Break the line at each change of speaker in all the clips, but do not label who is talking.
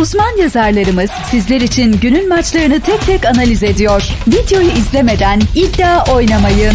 Uzman yazarlarımız sizler için günün maçlarını tek tek analiz ediyor. Videoyu izlemeden iddia oynamayın.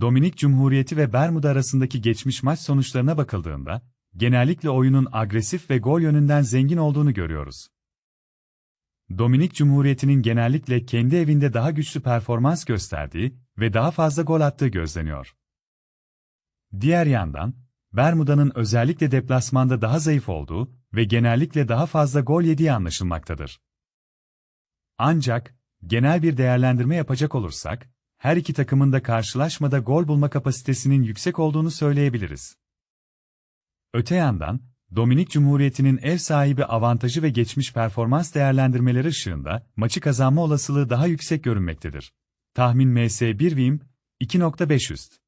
Dominik Cumhuriyeti ve Bermuda arasındaki geçmiş maç sonuçlarına bakıldığında, genellikle oyunun agresif ve gol yönünden zengin olduğunu görüyoruz. Dominik Cumhuriyeti'nin genellikle kendi evinde daha güçlü performans gösterdiği ve daha fazla gol attığı gözleniyor. Diğer yandan, Bermuda'nın özellikle deplasmanda daha zayıf olduğu ve genellikle daha fazla gol yediği anlaşılmaktadır. Ancak, genel bir değerlendirme yapacak olursak, her iki takımın da karşılaşmada gol bulma kapasitesinin yüksek olduğunu söyleyebiliriz. Öte yandan, Dominik Cumhuriyeti'nin ev sahibi avantajı ve geçmiş performans değerlendirmeleri ışığında maçı kazanma olasılığı daha yüksek görünmektedir. Tahmin MS1 Vim 2.5 üst.